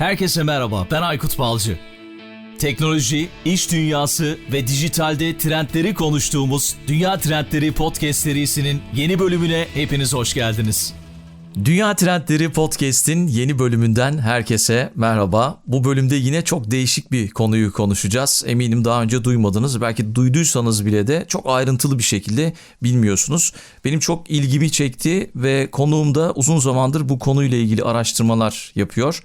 Herkese merhaba, ben Aykut Balcı. Teknoloji, iş dünyası ve dijitalde trendleri konuştuğumuz Dünya Trendleri Podcast serisinin yeni bölümüne hepiniz hoş geldiniz. Dünya Trendleri Podcast'in yeni bölümünden herkese merhaba. Bu bölümde yine çok değişik bir konuyu konuşacağız. Eminim daha önce duymadınız. Belki duyduysanız bile de çok ayrıntılı bir şekilde bilmiyorsunuz. Benim çok ilgimi çekti ve konuğum da uzun zamandır bu konuyla ilgili araştırmalar yapıyor.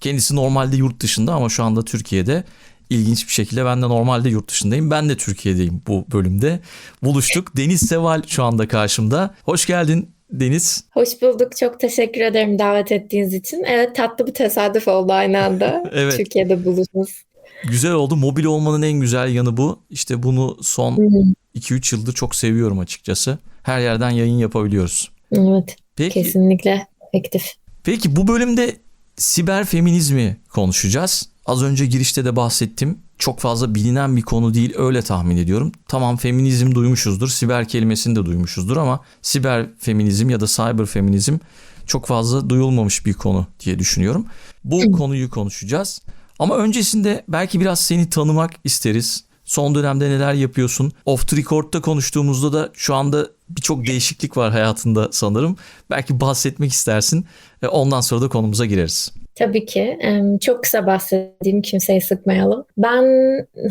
Kendisi normalde yurt dışında ama şu anda Türkiye'de. İlginç bir şekilde ben de normalde yurt dışındayım. Ben de Türkiye'deyim bu bölümde. Buluştuk. Deniz Seval şu anda karşımda. Hoş geldin Deniz. Hoş bulduk. Çok teşekkür ederim davet ettiğiniz için. Evet tatlı bir tesadüf oldu aynı anda. evet. Türkiye'de buluşmamız. Güzel oldu. Mobil olmanın en güzel yanı bu. İşte bunu son 2-3 yıldır çok seviyorum açıkçası. Her yerden yayın yapabiliyoruz. Evet. Peki, kesinlikle efektif. Peki bu bölümde siber feminizmi konuşacağız. Az önce girişte de bahsettim. Çok fazla bilinen bir konu değil öyle tahmin ediyorum. Tamam feminizm duymuşuzdur, siber kelimesini de duymuşuzdur ama siber feminizm ya da cyber feminizm çok fazla duyulmamış bir konu diye düşünüyorum. Bu konuyu konuşacağız. Ama öncesinde belki biraz seni tanımak isteriz. Son dönemde neler yapıyorsun? Off the record'da konuştuğumuzda da şu anda birçok değişiklik var hayatında sanırım. Belki bahsetmek istersin. Ondan sonra da konumuza gireriz. Tabii ki. Çok kısa bahsedeyim, kimseyi sıkmayalım. Ben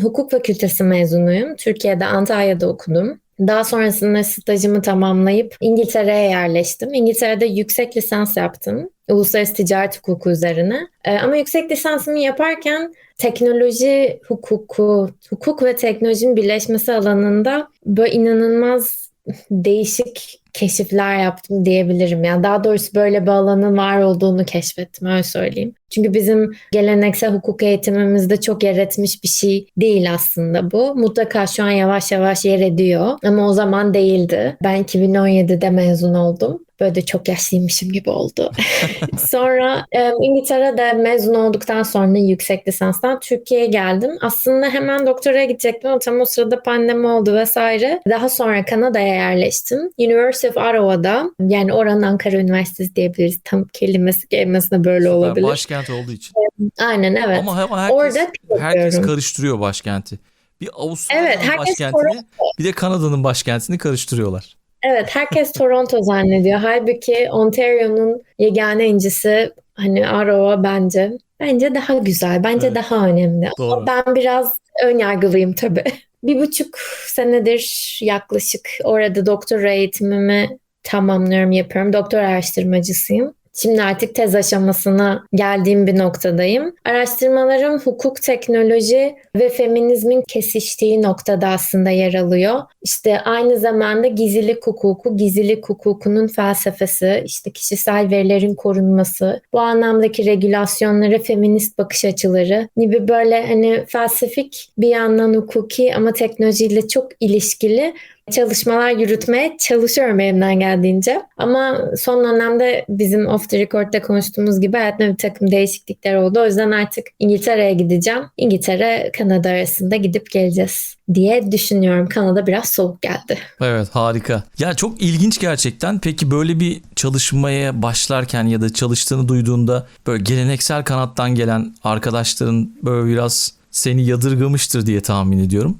hukuk fakültesi mezunuyum. Türkiye'de Antalya'da okudum. Daha sonrasında stajımı tamamlayıp İngiltere'ye yerleştim. İngiltere'de yüksek lisans yaptım. Uluslararası ticaret hukuku üzerine. Ama yüksek lisansımı yaparken teknoloji hukuku, hukuk ve teknolojinin birleşmesi alanında böyle inanılmaz değişik keşifler yaptım diyebilirim. Yani daha doğrusu böyle bir alanın var olduğunu keşfettim öyle söyleyeyim. Çünkü bizim geleneksel hukuk eğitimimizde çok yer etmiş bir şey değil aslında bu. Mutlaka şu an yavaş yavaş yer ediyor ama o zaman değildi. Ben 2017'de mezun oldum. Böyle de çok yaşlıymışım gibi oldu. sonra e, İngiltere'de mezun olduktan sonra yüksek lisanstan Türkiye'ye geldim. Aslında hemen doktoraya gidecektim ama tam o sırada pandemi oldu vesaire. Daha sonra Kanada'ya yerleştim. University of Ottawa'da yani oranın Ankara Üniversitesi diyebiliriz. Tam kelimesi kelimesine böyle olabilir. Başkent olduğu için. Aynen evet. Ama, ama herkes, Orada herkes karıştırıyor başkenti. Bir Avustralya'nın evet, başkentini Toronto. bir de Kanada'nın başkentini karıştırıyorlar. Evet herkes Toronto zannediyor. Halbuki Ontario'nun yegane incisi hani Ottawa bence. Bence daha güzel. Bence Evet. daha önemli. Doğru. Ama ben biraz ön yargılıyım tabii. Bir buçuk senedir yaklaşık orada doktora eğitimimi tamamlıyorum, yapıyorum. Doktor araştırmacısıyım. Şimdi artık tez aşamasına geldiğim bir noktadayım. Araştırmalarım hukuk, teknoloji ve feminizmin kesiştiği noktada aslında yer alıyor. İşte aynı zamanda gizlilik hukuku, gizlilik hukukunun felsefesi, işte kişisel verilerin korunması, bu anlamdaki regülasyonlara feminist bakış açıları gibi böyle hani felsefik bir yandan hukuki ama teknolojiyle çok ilişkili çalışmalar yürütmeye çalışıyorum elimden geldiğince. Ama son dönemde bizim off the record'da konuştuğumuz gibi hayatımda bir takım değişiklikler oldu. O yüzden artık İngiltere'ye gideceğim. İngiltere, Kanada arasında gidip geleceğiz diye düşünüyorum. Kanada biraz soğuk geldi. Evet harika. Ya çok ilginç gerçekten. Peki böyle bir çalışmaya başlarken ya da çalıştığını duyduğunda böyle geleneksel kanattan gelen arkadaşların böyle biraz seni yadırgamıştır diye tahmin ediyorum.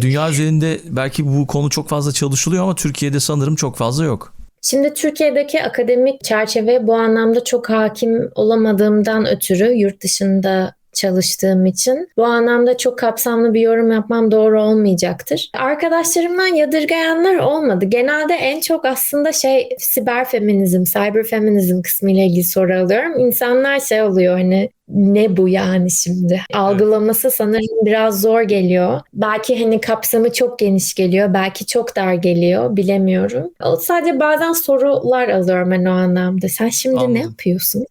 Dünya üzerinde belki bu konu çok fazla çalışılıyor ama Türkiye'de sanırım çok fazla yok. Şimdi Türkiye'deki akademik çerçeve bu anlamda çok hakim olamadığımdan ötürü yurt dışında çalıştığım için bu anlamda çok kapsamlı bir yorum yapmam doğru olmayacaktır. Arkadaşlarımdan yadırgayanlar olmadı. Genelde en çok aslında şey siber feminizm, cyber feminizm kısmı ile ilgili soru alıyorum. İnsanlar şey oluyor hani ne bu yani şimdi? Algılaması sanırım biraz zor geliyor. Belki hani kapsamı çok geniş geliyor, belki çok dar geliyor, bilemiyorum. O sadece bazen sorular alıyorum ben o anlamda. Sen şimdi Anladım. ne yapıyorsun.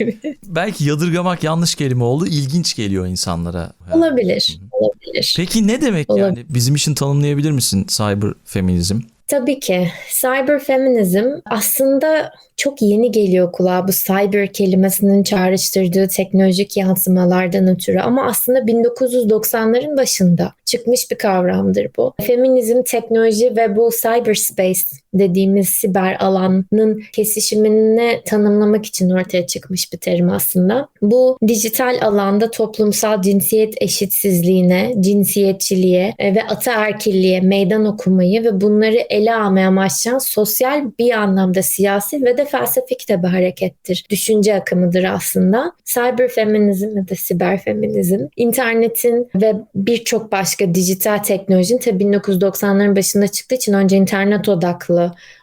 Belki yadırgamak yanlış kelime oldu. İlginç geliyor insanlara. Olabilir, olabilir. Peki ne demek Olabilir. yani? Bizim için tanımlayabilir misin cyber feminizm? Tabii ki. Cyber feminizm aslında çok yeni geliyor kulağa bu cyber kelimesinin çağrıştırdığı teknolojik yansımalardan ötürü ama aslında 1990'ların başında çıkmış bir kavramdır bu. Feminizm, teknoloji ve bu cyberspace dediğimiz siber alanın kesişimini tanımlamak için ortaya çıkmış bir terim aslında. Bu dijital alanda toplumsal cinsiyet eşitsizliğine, cinsiyetçiliğe e, ve ataerkilliğe meydan okumayı ve bunları ele almaya amaçlayan sosyal bir anlamda siyasi ve de felsefik de bir harekettir. Düşünce akımıdır aslında. Cyber feminizm ya da siber feminizm, internetin ve birçok başka dijital teknolojinin tabii 1990'ların başında çıktığı için önce internet odaklı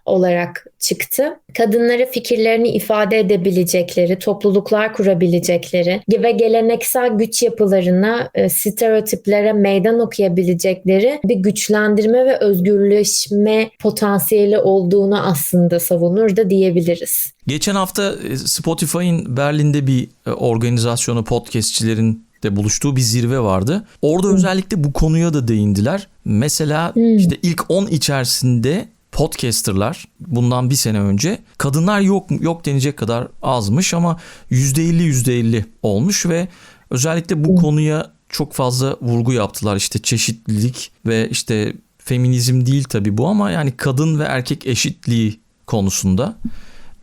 olarak çıktı. Kadınlara fikirlerini ifade edebilecekleri, topluluklar kurabilecekleri ve geleneksel güç yapılarına, e, stereotiplere meydan okuyabilecekleri bir güçlendirme ve özgürleşme potansiyeli olduğunu aslında savunur da diyebiliriz. Geçen hafta e, Spotify'ın Berlin'de bir e, organizasyonu podcastçilerin de buluştuğu bir zirve vardı. Orada hmm. özellikle bu konuya da değindiler. Mesela hmm. işte ilk 10 içerisinde podcasterlar bundan bir sene önce kadınlar yok yok denecek kadar azmış ama %50 %50 olmuş ve özellikle bu konuya çok fazla vurgu yaptılar. İşte çeşitlilik ve işte feminizm değil tabi bu ama yani kadın ve erkek eşitliği konusunda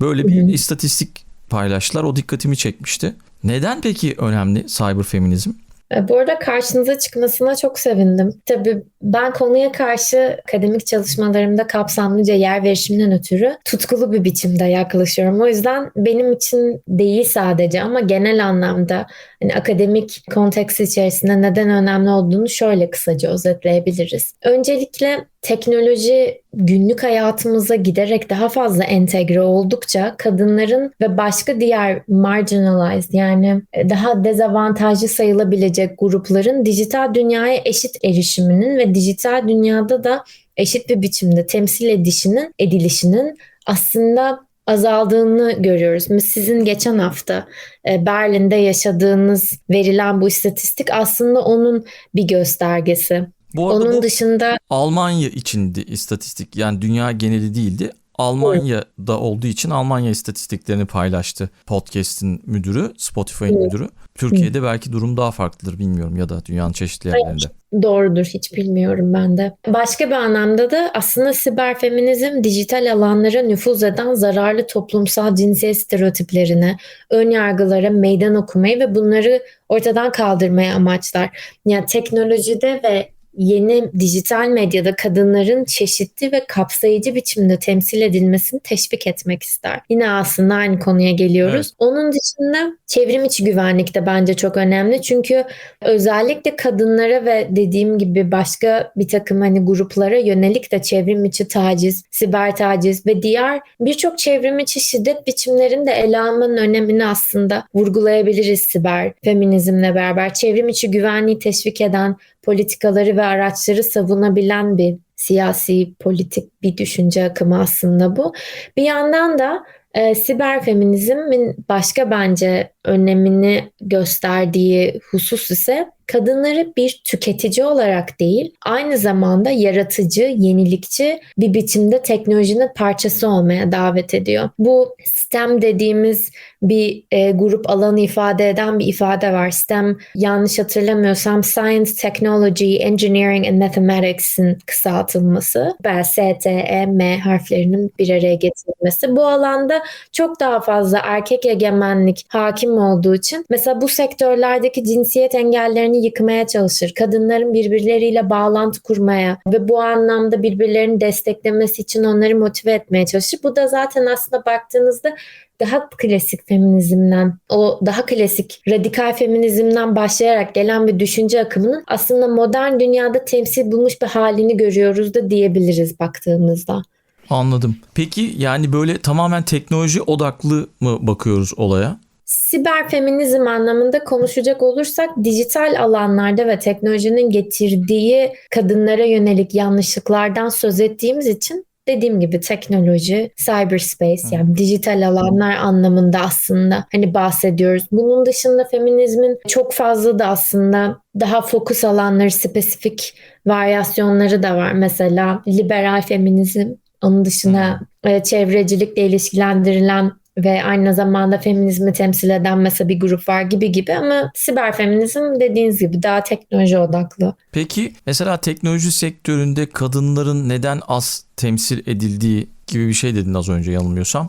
böyle bir istatistik paylaştılar. O dikkatimi çekmişti. Neden peki önemli cyber feminizm? E, bu arada karşınıza çıkmasına çok sevindim. Tabii ben konuya karşı akademik çalışmalarımda kapsamlıca yer verişimden ötürü tutkulu bir biçimde yaklaşıyorum. O yüzden benim için değil sadece ama genel anlamda hani akademik konteks içerisinde neden önemli olduğunu şöyle kısaca özetleyebiliriz. Öncelikle teknoloji günlük hayatımıza giderek daha fazla entegre oldukça kadınların ve başka diğer marginalized yani daha dezavantajlı sayılabilecek grupların dijital dünyaya eşit erişiminin ve dijital dünyada da eşit bir biçimde temsil edişinin, edilişinin aslında azaldığını görüyoruz. Sizin geçen hafta e, Berlin'de yaşadığınız verilen bu istatistik aslında onun bir göstergesi. Bu arada Onun bu dışında Almanya içindi istatistik. Yani dünya geneli değildi. Almanya'da olduğu için Almanya istatistiklerini paylaştı podcast'in müdürü, Spotify'ın müdürü. Türkiye'de belki durum daha farklıdır bilmiyorum ya da dünyanın çeşitli yerlerinde. Doğrudur hiç bilmiyorum ben de. Başka bir anlamda da aslında siber feminizm dijital alanlara nüfuz eden zararlı toplumsal cinsiyet stereotiplerine, ön yargılara meydan okumayı ve bunları ortadan kaldırmaya amaçlar. Yani teknolojide ve yeni dijital medyada kadınların çeşitli ve kapsayıcı biçimde temsil edilmesini teşvik etmek ister. Yine aslında aynı konuya geliyoruz. Evet. Onun dışında çevrim içi güvenlik de bence çok önemli. Çünkü özellikle kadınlara ve dediğim gibi başka bir takım hani gruplara yönelik de çevrim içi taciz, siber taciz ve diğer birçok çevrim içi şiddet biçimlerinde ele almanın önemini aslında vurgulayabiliriz siber feminizmle beraber. Çevrim içi güvenliği teşvik eden politikaları ve araçları savunabilen bir siyasi politik bir düşünce akımı aslında bu. Bir yandan da e, siber feminizmin başka bence önemini gösterdiği husus ise kadınları bir tüketici olarak değil, aynı zamanda yaratıcı, yenilikçi bir biçimde teknolojinin parçası olmaya davet ediyor. Bu STEM dediğimiz bir e, grup alanı ifade eden bir ifade var. STEM yanlış hatırlamıyorsam Science, Technology, Engineering and Mathematics'in kısaltılması ve STEM harflerinin bir araya getirilmesi. Bu alanda çok daha fazla erkek egemenlik hakim olduğu için mesela bu sektörlerdeki cinsiyet engellerini yıkmaya çalışır. Kadınların birbirleriyle bağlantı kurmaya ve bu anlamda birbirlerini desteklemesi için onları motive etmeye çalışır. Bu da zaten aslında baktığınızda daha klasik feminizmden, o daha klasik radikal feminizmden başlayarak gelen bir düşünce akımının aslında modern dünyada temsil bulmuş bir halini görüyoruz da diyebiliriz baktığımızda. Anladım. Peki yani böyle tamamen teknoloji odaklı mı bakıyoruz olaya? Siber feminizm anlamında konuşacak olursak dijital alanlarda ve teknolojinin getirdiği kadınlara yönelik yanlışlıklardan söz ettiğimiz için dediğim gibi teknoloji, cyberspace yani dijital alanlar anlamında aslında hani bahsediyoruz. Bunun dışında feminizmin çok fazla da aslında daha fokus alanları, spesifik varyasyonları da var. Mesela liberal feminizm, onun dışında e, çevrecilikle ilişkilendirilen ve aynı zamanda feminizmi temsil eden mesela bir grup var gibi gibi ama siber feminizm dediğiniz gibi daha teknoloji odaklı. Peki mesela teknoloji sektöründe kadınların neden az temsil edildiği gibi bir şey dedin az önce yanılmıyorsam.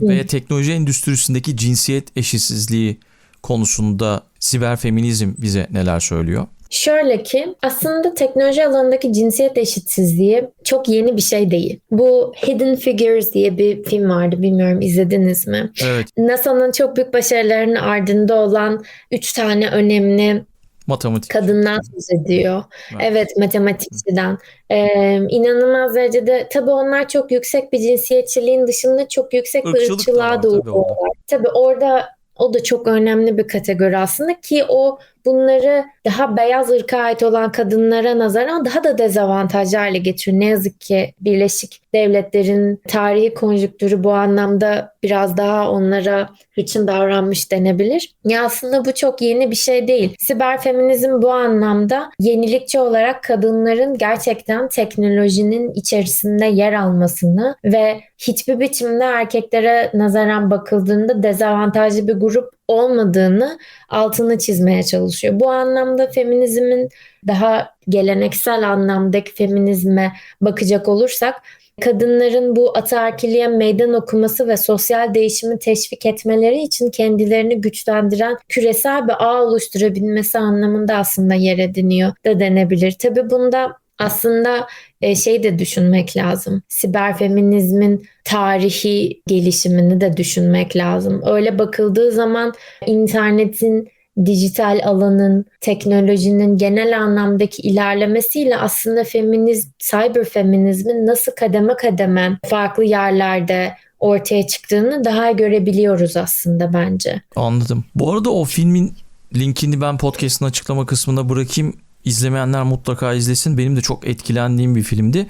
Ve teknoloji endüstrisindeki cinsiyet eşitsizliği konusunda siber feminizm bize neler söylüyor? Şöyle ki aslında teknoloji alanındaki cinsiyet eşitsizliği çok yeni bir şey değil. Bu Hidden Figures diye bir film vardı bilmiyorum izlediniz mi? Evet. NASA'nın çok büyük başarılarının ardında olan üç tane önemli Matematik. kadından söz ediyor. Evet. Evet matematikçiden. Ee, inanılmaz derecede tabii onlar çok yüksek bir cinsiyetçiliğin dışında çok yüksek bir Irkçılık ırkçılığa da uğruyorlar. Tabii orada o da çok önemli bir kategori aslında ki o bunları daha beyaz ırka ait olan kadınlara nazaran daha da dezavantajlı hale getiriyor. Ne yazık ki Birleşik Devletler'in tarihi konjüktürü bu anlamda biraz daha onlara hırçın davranmış denebilir. Ya aslında bu çok yeni bir şey değil. Siber feminizm bu anlamda yenilikçi olarak kadınların gerçekten teknolojinin içerisinde yer almasını ve hiçbir biçimde erkeklere nazaran bakıldığında dezavantajlı bir grup olmadığını altını çizmeye çalışıyor. Bu anlamda feminizmin daha geleneksel anlamdaki feminizme bakacak olursak kadınların bu ataerkiliğe meydan okuması ve sosyal değişimi teşvik etmeleri için kendilerini güçlendiren küresel bir ağ oluşturabilmesi anlamında aslında yer ediniyor da denebilir. Tabii bunda aslında e, şey de düşünmek lazım. Siber feminizmin tarihi gelişimini de düşünmek lazım. Öyle bakıldığı zaman internetin dijital alanın, teknolojinin genel anlamdaki ilerlemesiyle aslında feminizm, cyber feminizmin nasıl kademe kademe farklı yerlerde ortaya çıktığını daha görebiliyoruz aslında bence. Anladım. Bu arada o filmin linkini ben podcast'ın açıklama kısmına bırakayım. İzlemeyenler mutlaka izlesin. Benim de çok etkilendiğim bir filmdi.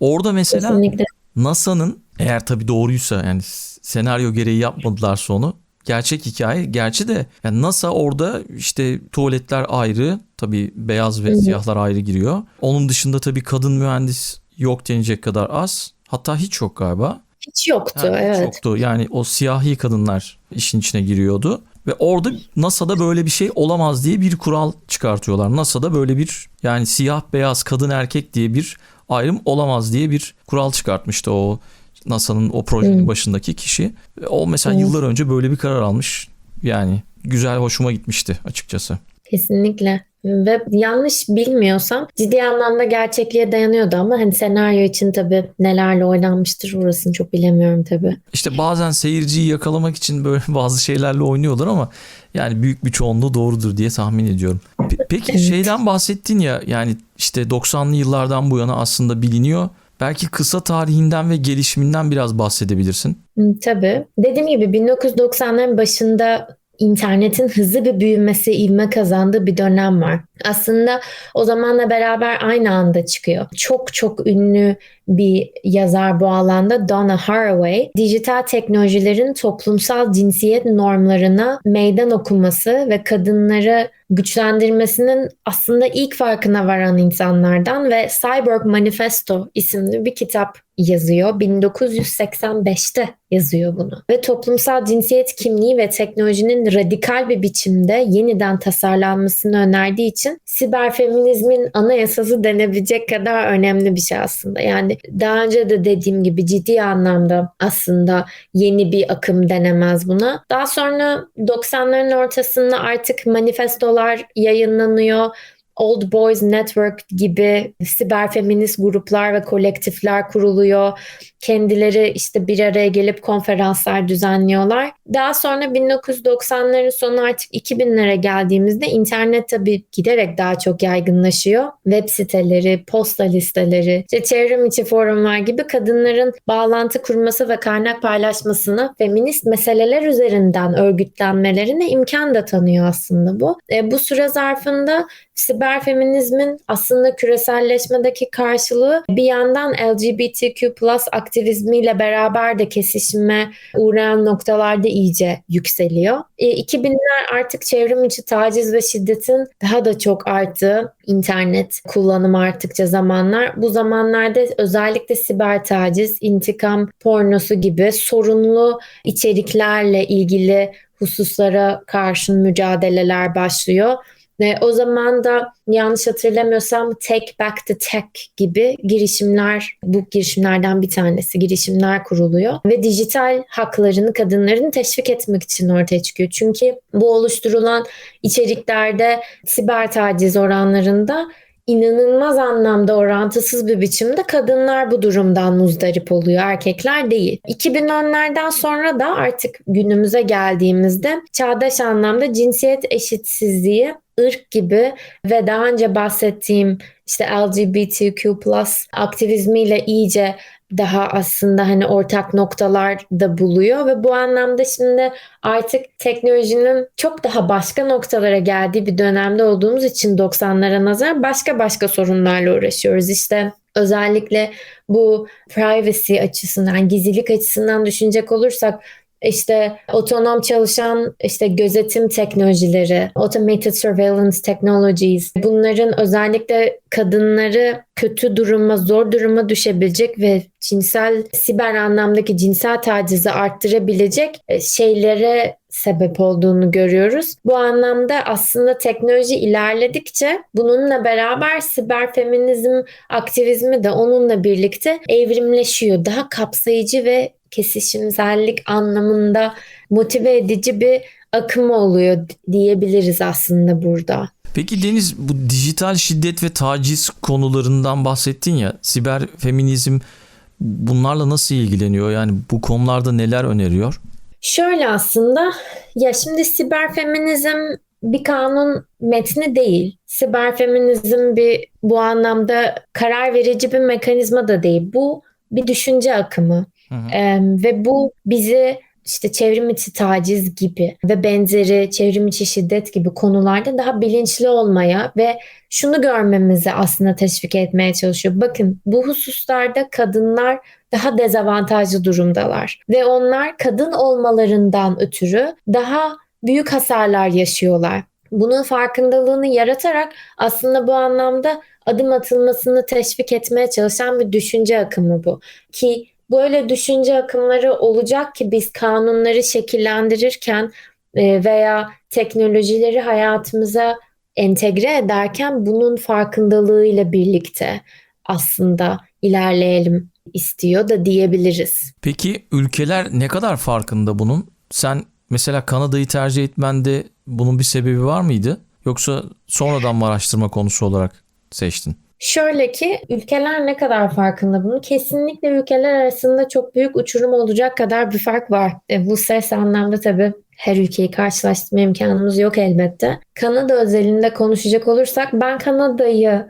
Orada mesela. NASA'nın eğer tabii doğruysa yani senaryo gereği yapmadılarsa onu gerçek hikaye. Gerçi de yani NASA orada işte tuvaletler ayrı tabii beyaz ve siyahlar ayrı giriyor. Onun dışında tabii kadın mühendis yok denecek kadar az. Hatta hiç yok galiba. Hiç yoktu Ha, hiç evet. yoktu. Yani o siyahi kadınlar işin içine giriyordu. Ve orada NASA'da böyle bir şey olamaz diye bir kural çıkartıyorlar. NASA'da böyle bir yani siyah beyaz kadın erkek diye bir ayrım olamaz diye bir kural çıkartmıştı o NASA'nın o projenin Hmm. başındaki kişi. Ve O mesela Evet. yıllar önce böyle bir karar almış. Yani güzel hoşuma gitmişti açıkçası. Kesinlikle. Ve yanlış bilmiyorsam ciddi anlamda gerçekliğe dayanıyordu ama hani senaryo için tabii nelerle oynanmıştır orasını çok bilemiyorum tabii. İşte bazen seyirciyi yakalamak için böyle bazı şeylerle oynuyorlar ama yani büyük bir çoğunluğu doğrudur diye tahmin ediyorum. Pe- Peki Evet. şeyden bahsettin ya yani işte 90'lı yıllardan bu yana aslında biliniyor. Belki kısa tarihinden ve gelişiminden biraz bahsedebilirsin. Tabii. Dediğim gibi 1990'ların başında internetin hızlı bir büyümesi, ivme kazandığı bir dönem var. Aslında o zamanla beraber aynı anda çıkıyor. Çok çok ünlü bir yazar bu alanda Donna Haraway, dijital teknolojilerin toplumsal cinsiyet normlarına meydan okuması ve kadınları güçlendirmesinin aslında ilk farkına varan insanlardan ve Cyborg Manifesto isimli bir kitap yazıyor. 1985'te yazıyor bunu. Ve toplumsal cinsiyet kimliği ve teknolojinin radikal bir biçimde yeniden tasarlanmasını önerdiği için siber feminizmin anayasası denebilecek kadar önemli bir şey aslında. Yani daha önce de dediğim gibi ciddi anlamda aslında yeni bir akım denemez buna. Daha sonra 90'ların ortasında artık manifestolar yayınlanıyor. Old Boys Network gibi siber feminist gruplar ve kolektifler kuruluyor. Kendileri işte bir araya gelip konferanslar düzenliyorlar. Daha sonra 1990'ların sonu artık 2000'lere geldiğimizde internet tabii giderek daha çok yaygınlaşıyor. Web siteleri, posta listeleri, işte çevrim içi forumlar gibi kadınların bağlantı kurması ve kaynak paylaşmasına feminist meseleler üzerinden örgütlenmelerine imkan da tanıyor aslında bu. E, bu süre zarfında siber feminizmin aslında küreselleşmedeki karşılığı bir yandan LGBTQ plus aktivizmiyle beraber de kesişime uğrayan noktalarda iyice yükseliyor. E, 2000'ler artık çevrim içi taciz ve şiddetin daha da çok arttığı internet kullanımı arttıkça zamanlar. Bu zamanlarda özellikle siber taciz, intikam pornosu gibi sorunlu içeriklerle ilgili hususlara karşı mücadeleler başlıyor. Ve o zaman da yanlış hatırlamıyorsam Take Back the Tech gibi girişimler, bu girişimlerden bir tanesi girişimler kuruluyor. Ve dijital haklarını kadınların teşvik etmek için ortaya çıkıyor. Çünkü bu oluşturulan içeriklerde siber taciz oranlarında inanılmaz anlamda orantısız bir biçimde kadınlar bu durumdan muzdarip oluyor, erkekler değil. 2010'lerden sonra da artık günümüze geldiğimizde çağdaş anlamda cinsiyet eşitsizliği ırk gibi ve daha önce bahsettiğim işte LGBTQ aktivizmiyle iyice daha aslında hani ortak noktalar da buluyor ve bu anlamda şimdi artık teknolojinin çok daha başka noktalara geldiği bir dönemde olduğumuz için 90'lara nazar başka başka sorunlarla uğraşıyoruz. İşte özellikle bu privacy açısından, gizlilik açısından düşünecek olursak işte otonom çalışan işte gözetim teknolojileri, automated surveillance technologies bunların özellikle kadınları kötü duruma, zor duruma düşebilecek ve cinsel siber anlamdaki cinsel tacizi arttırabilecek e, şeylere sebep olduğunu görüyoruz. Bu anlamda aslında teknoloji ilerledikçe bununla beraber siber feminizm aktivizmi de onunla birlikte evrimleşiyor. Daha kapsayıcı ve kesişimsellik anlamında motive edici bir akım oluyor diyebiliriz aslında burada. Peki Deniz bu dijital şiddet ve taciz konularından bahsettin ya siber feminizm bunlarla nasıl ilgileniyor? Yani bu konularda neler öneriyor? Şöyle aslında ya şimdi siber feminizm bir kanun metni değil. Siber feminizm bir bu anlamda karar verici bir mekanizma da değil. Bu bir düşünce akımı. Hı hı. Ee, ve bu bizi işte çevrim içi taciz gibi ve benzeri çevrim içi şiddet gibi konularda daha bilinçli olmaya ve şunu görmemizi aslında teşvik etmeye çalışıyor. Bakın bu hususlarda kadınlar daha dezavantajlı durumdalar ve onlar kadın olmalarından ötürü daha büyük hasarlar yaşıyorlar. Bunun farkındalığını yaratarak aslında bu anlamda adım atılmasını teşvik etmeye çalışan bir düşünce akımı bu. Ki böyle düşünce akımları olacak ki biz kanunları şekillendirirken e, veya teknolojileri hayatımıza entegre ederken bunun farkındalığıyla birlikte aslında ilerleyelim istiyor da diyebiliriz. Peki ülkeler ne kadar farkında bunun? Sen mesela Kanada'yı tercih etmende bunun bir sebebi var mıydı? Yoksa sonradan mı araştırma konusu olarak seçtin? Şöyle ki ülkeler ne kadar farkında bunu? Kesinlikle ülkeler arasında çok büyük uçurum olacak kadar bir fark var. E, bu ses anlamda tabii her ülkeyi karşılaştırma imkanımız yok elbette. Kanada özelinde konuşacak olursak ben Kanada'yı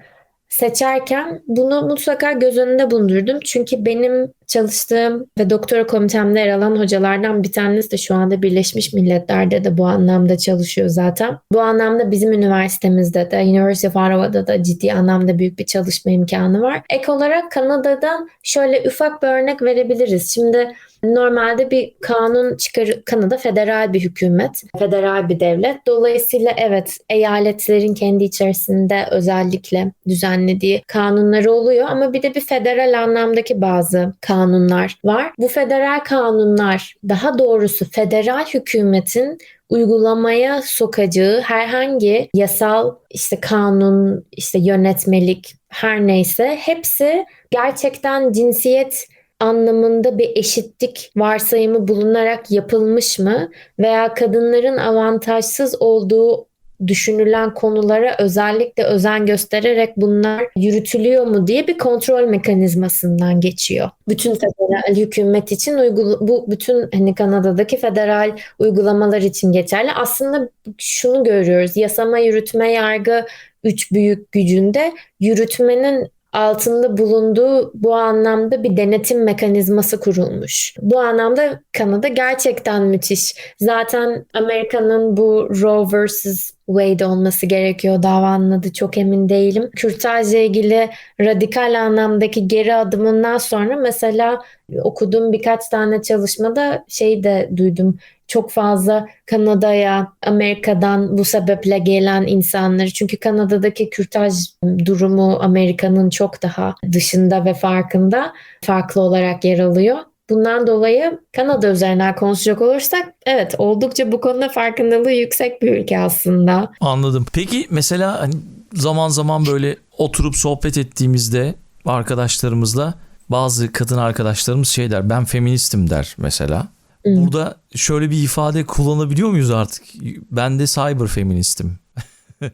seçerken bunu mutlaka göz önünde bulundurdum. Çünkü benim çalıştığım ve doktora komitemde yer alan hocalardan bir tanesi de şu anda Birleşmiş Milletler'de de bu anlamda çalışıyor zaten. Bu anlamda bizim üniversitemizde de University of Ottawa'da da ciddi anlamda büyük bir çalışma imkanı var. Ek olarak Kanada'dan şöyle ufak bir örnek verebiliriz. Şimdi Normalde bir kanun çıkar Kanada federal bir hükümet, federal bir devlet. Dolayısıyla evet eyaletlerin kendi içerisinde özellikle düzenlediği kanunları oluyor ama bir de bir federal anlamdaki bazı kanunlar var. Bu federal kanunlar daha doğrusu federal hükümetin uygulamaya sokacağı herhangi yasal işte kanun, işte yönetmelik her neyse hepsi gerçekten cinsiyet anlamında bir eşitlik varsayımı bulunarak yapılmış mı veya kadınların avantajsız olduğu düşünülen konulara özellikle özen göstererek bunlar yürütülüyor mu diye bir kontrol mekanizmasından geçiyor. Bütün federal hükümet için uygul bu bütün hani Kanada'daki federal uygulamalar için geçerli. Aslında şunu görüyoruz. Yasama, yürütme, yargı üç büyük gücünde yürütmenin altında bulunduğu bu anlamda bir denetim mekanizması kurulmuş. Bu anlamda Kanada gerçekten müthiş. Zaten Amerika'nın bu Roe vs. Wade olması gerekiyor davanın adı çok emin değilim. Kürtajla ilgili radikal anlamdaki geri adımından sonra mesela okuduğum birkaç tane çalışmada şey de duydum çok fazla Kanada'ya, Amerika'dan bu sebeple gelen insanları çünkü Kanada'daki kürtaj durumu Amerika'nın çok daha dışında ve farkında farklı olarak yer alıyor. Bundan dolayı Kanada üzerinden konuşacak olursak evet oldukça bu konuda farkındalığı yüksek bir ülke aslında. Anladım. Peki mesela hani zaman zaman böyle oturup sohbet ettiğimizde arkadaşlarımızla bazı kadın arkadaşlarımız şey der ben feministim der mesela. Burada şöyle bir ifade kullanabiliyor muyuz artık? Ben de cyber feministim.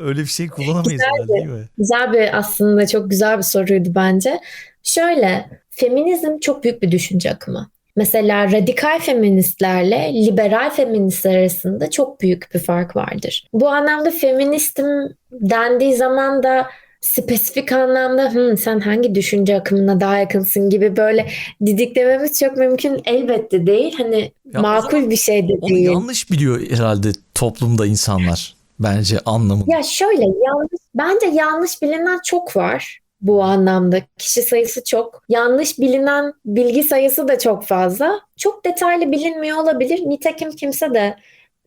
Öyle bir şey kullanamayız herhalde değil mi? Güzel bir aslında çok güzel bir soruydu bence. Şöyle feminizm çok büyük bir düşünce akımı. Mesela radikal feministlerle liberal feministler arasında çok büyük bir fark vardır. Bu anlamda feministim dendiği zaman da spesifik anlamda Hı, sen hangi düşünce akımına daha yakınsın gibi böyle didiklememiz çok mümkün elbette değil. Hani Ya makul zaman bir şey de Onu değil. yanlış biliyor herhalde toplumda insanlar bence anlamını. Ya şöyle yanlış bence yanlış bilinen çok var bu anlamda. Kişi sayısı çok. Yanlış bilinen bilgi sayısı da çok fazla. Çok detaylı bilinmiyor olabilir. Nitekim kimse de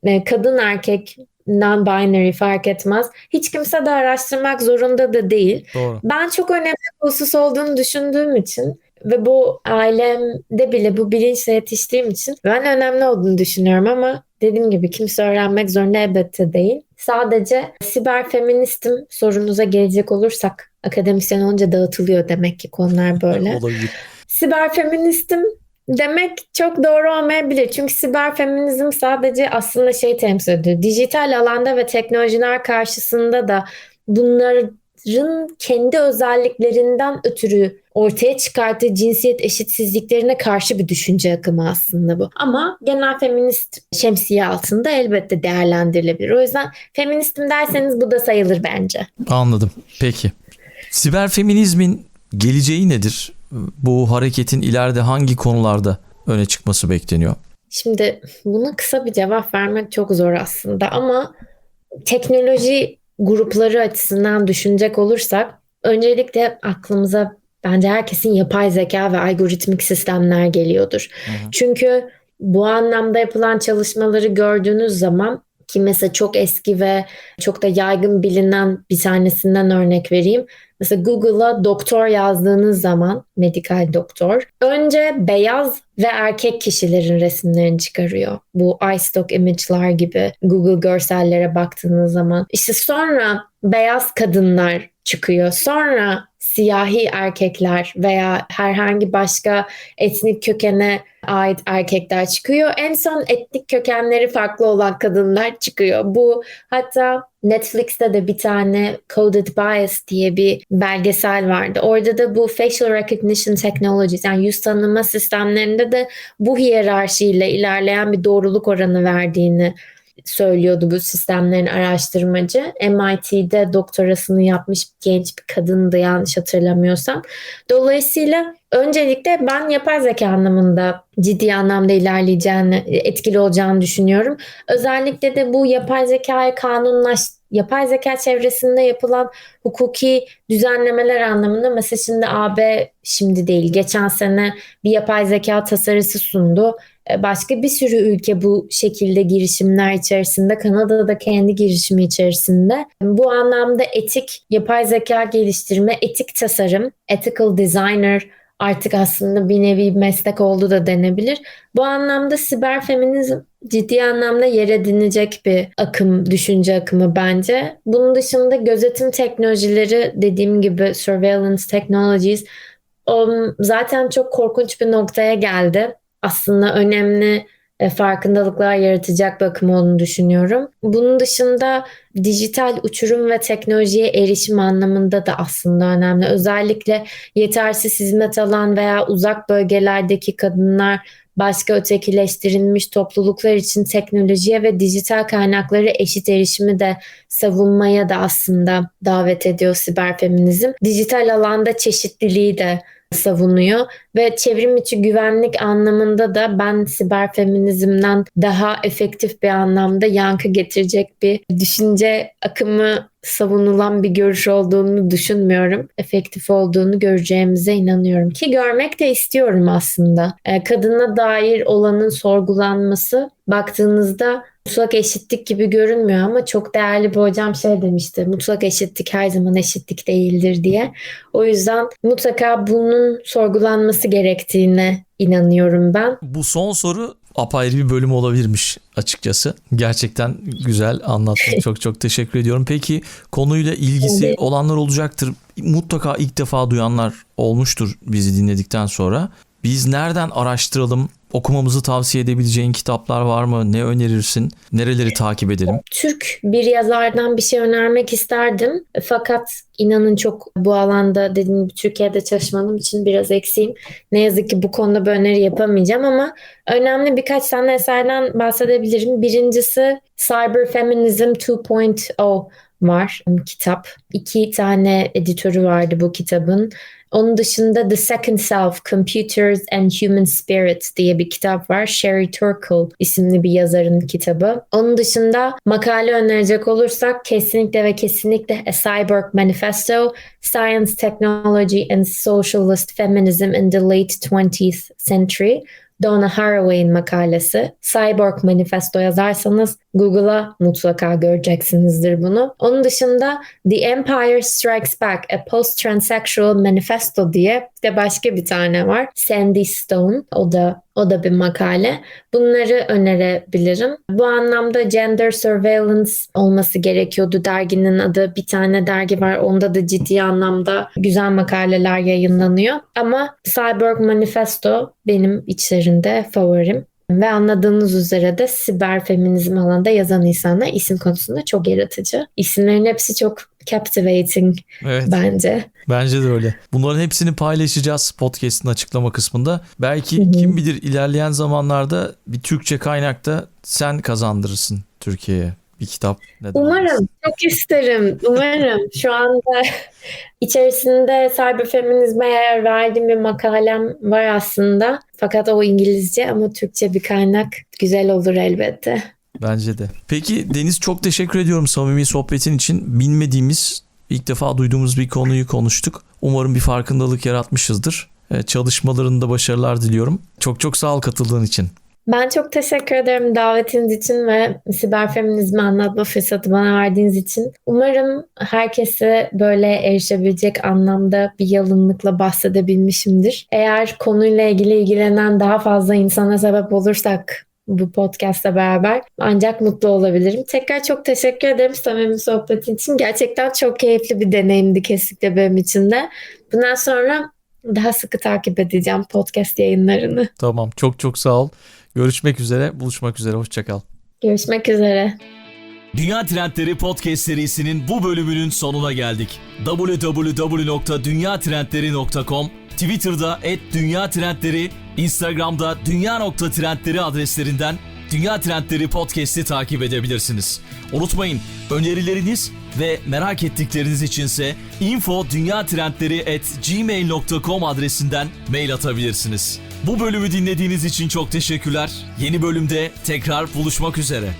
e, kadın erkek non-binary fark etmez. Hiç kimse de araştırmak zorunda da değil. Doğru. Ben çok önemli bir husus olduğunu düşündüğüm için ve bu ailemde bile bu bilinçle yetiştiğim için ben önemli olduğunu düşünüyorum ama dediğim gibi kimse öğrenmek zorunda elbette değil. Sadece siber feministim sorunuza gelecek olursak akademisyen olunca dağıtılıyor demek ki konular böyle. Olabilir. Siber feministim demek çok doğru olmayabilir. Çünkü siber feminizm sadece aslında şey temsil ediyor. Dijital alanda ve teknolojiler karşısında da bunların kendi özelliklerinden ötürü ortaya çıkarttığı cinsiyet eşitsizliklerine karşı bir düşünce akımı aslında bu. Ama genel feminist şemsiye altında elbette değerlendirilebilir. O yüzden feministim derseniz bu da sayılır bence. Anladım. Peki. Siber feminizmin geleceği nedir? Bu hareketin ileride hangi konularda öne çıkması bekleniyor? Şimdi buna kısa bir cevap vermek çok zor aslında ama teknoloji grupları açısından düşünecek olursak öncelikle aklımıza bence herkesin yapay zeka ve algoritmik sistemler geliyordur. Hı hı. Çünkü bu anlamda yapılan çalışmaları gördüğünüz zaman ki mesela çok eski ve çok da yaygın bilinen bir tanesinden örnek vereyim. Mesela Google'a doktor yazdığınız zaman medikal doktor önce beyaz ve erkek kişilerin resimlerini çıkarıyor. Bu iStock image'lar gibi Google görsellere baktığınız zaman. İşte sonra beyaz kadınlar çıkıyor. Sonra siyahi erkekler veya herhangi başka etnik kökene ait erkekler çıkıyor. En son etnik kökenleri farklı olan kadınlar çıkıyor. Bu hatta Netflix'te de bir tane Coded Bias diye bir belgesel vardı. Orada da bu facial recognition technologies yani yüz tanıma sistemlerinde de bu hiyerarşiyle ilerleyen bir doğruluk oranı verdiğini söylüyordu bu sistemlerin araştırmacı. MIT'de doktorasını yapmış genç bir kadındı yanlış hatırlamıyorsam. Dolayısıyla öncelikle ben yapay zeka anlamında ciddi anlamda ilerleyeceğini, etkili olacağını düşünüyorum. Özellikle de bu yapay zekayı kanunlaş yapay zeka çevresinde yapılan hukuki düzenlemeler anlamında mesela şimdi AB şimdi değil geçen sene bir yapay zeka tasarısı sundu. Başka bir sürü ülke bu şekilde girişimler içerisinde, Kanada'da da kendi girişimi içerisinde. Bu anlamda etik yapay zeka geliştirme, etik tasarım, ethical designer artık aslında bir nevi meslek oldu da denebilir. Bu anlamda siber feminizm ciddi anlamda yer edinecek bir akım, düşünce akımı bence. Bunun dışında gözetim teknolojileri dediğim gibi surveillance technologies zaten çok korkunç bir noktaya geldi. Aslında önemli farkındalıklar yaratacak bir akım olduğunu düşünüyorum. Bunun dışında dijital uçurum ve teknolojiye erişim anlamında da aslında önemli. Özellikle yetersiz hizmet alan veya uzak bölgelerdeki kadınlar başka ötekileştirilmiş topluluklar için teknolojiye ve dijital kaynakları eşit erişimi de savunmaya da aslında davet ediyor siber feminizm. Dijital alanda çeşitliliği de savunuyor ve çevrim içi güvenlik anlamında da ben siber feminizmden daha efektif bir anlamda yankı getirecek bir düşünce akımı savunulan bir görüş olduğunu düşünmüyorum. Efektif olduğunu göreceğimize inanıyorum ki görmek de istiyorum aslında. Kadına dair olanın sorgulanması baktığınızda mutlak eşitlik gibi görünmüyor ama çok değerli bir hocam şey demişti. Mutlak eşitlik her zaman eşitlik değildir diye. O yüzden mutlaka bunun sorgulanması gerektiğine inanıyorum ben. Bu son soru apayrı bir bölüm olabilirmiş açıkçası. Gerçekten güzel anlattın. çok çok teşekkür ediyorum. Peki konuyla ilgisi Evet. olanlar olacaktır. Mutlaka ilk defa duyanlar olmuştur bizi dinledikten sonra. Biz nereden araştıralım? Okumamızı tavsiye edebileceğin kitaplar var mı? Ne önerirsin? Nereleri takip edelim? Türk bir yazardan bir şey önermek isterdim. Fakat inanın çok bu alanda dediğim gibi Türkiye'de çalışmadığım için biraz eksiğim. Ne yazık ki bu konuda bir öneri yapamayacağım ama önemli birkaç tane eserden bahsedebilirim. Birincisi Cyber Feminism 2.0 var kitap. İki tane editörü vardı bu kitabın. Onun dışında The Second Self, Computers and Human Spirit diye bir kitap var. Sherry Turkle isimli bir yazarın kitabı. Onun dışında makale önerecek olursak kesinlikle ve kesinlikle A Cyborg Manifesto, Science, Technology and Socialist Feminism in the Late 20th Century. Donna Haraway'in makalesi. Cyborg Manifesto yazarsanız Google'a mutlaka göreceksinizdir bunu. Onun dışında The Empire Strikes Back, A Post-Transsexual Manifesto diye de başka bir tane var. Sandy Stone. O da o da bir makale. Bunları önerebilirim. Bu anlamda Gender Surveillance olması gerekiyordu derginin adı. Bir tane dergi var. Onda da ciddi anlamda güzel makaleler yayınlanıyor. Ama Cyborg Manifesto benim içlerinde favorim. Ve anladığınız üzere de siber feminizm alanında yazan insanlar isim konusunda çok yaratıcı. İsimlerin hepsi çok captivating Evet. bence. Bence de öyle. Bunların hepsini paylaşacağız podcast'ın açıklama kısmında. Belki kim bilir ilerleyen zamanlarda bir Türkçe kaynakta sen kazandırırsın Türkiye'ye bir kitap. Neden olmasın? Umarım, çok isterim. Umarım. Şu anda içerisinde cyber feminizme yer verdiğim bir makalem var aslında. Fakat o İngilizce ama Türkçe bir kaynak güzel olur elbette. Bence de. Peki Deniz çok teşekkür ediyorum samimi sohbetin için. Bilmediğimiz, ilk defa duyduğumuz bir konuyu konuştuk. Umarım bir farkındalık yaratmışızdır. Ee, Çalışmalarında başarılar diliyorum. Çok çok sağ ol katıldığın için. Ben çok teşekkür ederim davetiniz için ve siber feminizmi anlatma fırsatı bana verdiğiniz için. Umarım herkese böyle erişebilecek anlamda bir yalınlıkla bahsedebilmişimdir. Eğer konuyla ilgili ilgilenen daha fazla insana sebep olursak bu podcast'la beraber ancak mutlu olabilirim. Tekrar çok teşekkür ederim samimi sohbetin için. Gerçekten çok keyifli bir deneyimdi kesinlikle benim için de. Bundan sonra daha sıkı takip edeceğim podcast yayınlarını. Tamam çok çok sağ ol. Görüşmek üzere, buluşmak üzere. Hoşçakal. Görüşmek üzere. Dünya Trendleri Podcast serisinin bu bölümünün sonuna geldik. www.dünyatrendleri.com Twitter'da @dünyatrendleri, Instagram'da dünya.trendleri adreslerinden Dünya Trendleri Podcast'i takip edebilirsiniz. Unutmayın önerileriniz ve merak ettikleriniz içinse info gmail.com adresinden mail atabilirsiniz. Bu bölümü dinlediğiniz için çok teşekkürler. Yeni bölümde tekrar buluşmak üzere.